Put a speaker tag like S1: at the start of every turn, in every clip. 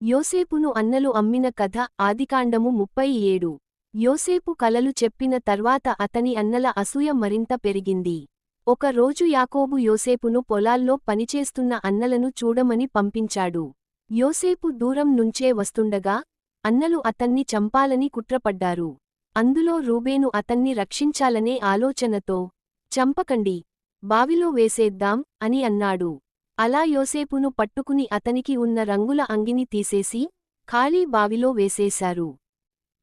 S1: యోసేపును అన్నలు అమ్మిన కథ ఆదికాండము ముప్పై ఏడు యోసేపు కలలు చెప్పిన తర్వాత అతని అన్నల అసూయ మరింత పెరిగింది. ఒక రోజు యాకోబు యోసేపును పొలాల్లో పనిచేస్తున్న అన్నలను చూడమని పంపించాడు. యోసేపు దూరం నుంచే వస్తుండగా అన్నలు అతన్ని చంపాలని కుట్రపడ్డారు. అందులో రూబేను అతన్ని రక్షించాలనే ఆలోచనతో చంపకండి బావిలో వేసేద్దాం అని అన్నాడు. అలా యోసేపును పట్టుకుని అతనికి ఉన్న రంగుల అంగిని తీసేసి ఖాళీ బావిలో వేసేశారు.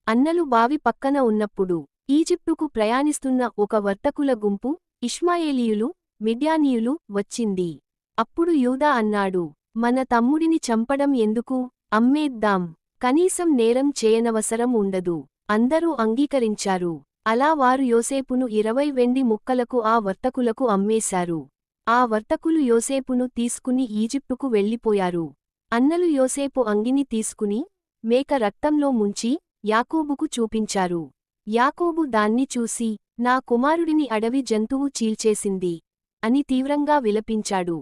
S1: అన్నలు బావి పక్కన ఉన్నప్పుడు ఈజిప్టుకు ప్రయాణిస్తున్న ఒక వర్తకుల గుంపు ఇష్మాయేలీయులు మిడ్యానీయులు వచ్చింది. అప్పుడు యూదా అన్నాడు మన తమ్ముడిని చంపడం ఎందుకు? అమ్మేద్దాం కనీసం నేరం చేయనవసరం ఉండదు. అందరూ అంగీకరించారు. అలా వారు యోసేపును ఇరవై వెండి ముక్కలకు ఆ వర్తకులకు అమ్మేశారు. ఆ వర్తకులు యోసేపును తీసుకుని ఈజిప్టుకు వెళ్ళిపోయారు. అన్నలు యోసేపు అంగిని తీసుకుని మేక రక్తంలో ముంచి యాకోబుకు చూపించారు. యాకోబు దాన్ని చూసి నా కుమారుడిని అడవి జంతువు చీల్చేసింది అని తీవ్రంగా విలపించాడు.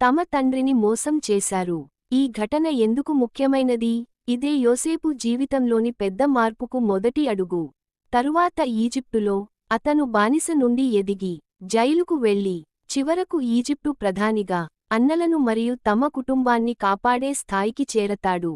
S1: తమ తండ్రిని మోసం చేశారు. ఈ ఘటన ఎందుకు ముఖ్యమైనది? ఇదే యోసేపు జీవితంలోని పెద్ద మార్పుకు మొదటి అడుగు. తరువాత ఈజిప్టులో అతను బానిస నుండి ఎదిగి జైలుకు వెళ్ళి చివరకు ఈజిప్టు ప్రధానిగా అన్నలను మరియు తమ కుటుంబాన్ని కాపాడే స్థాయికి చేరతాడు.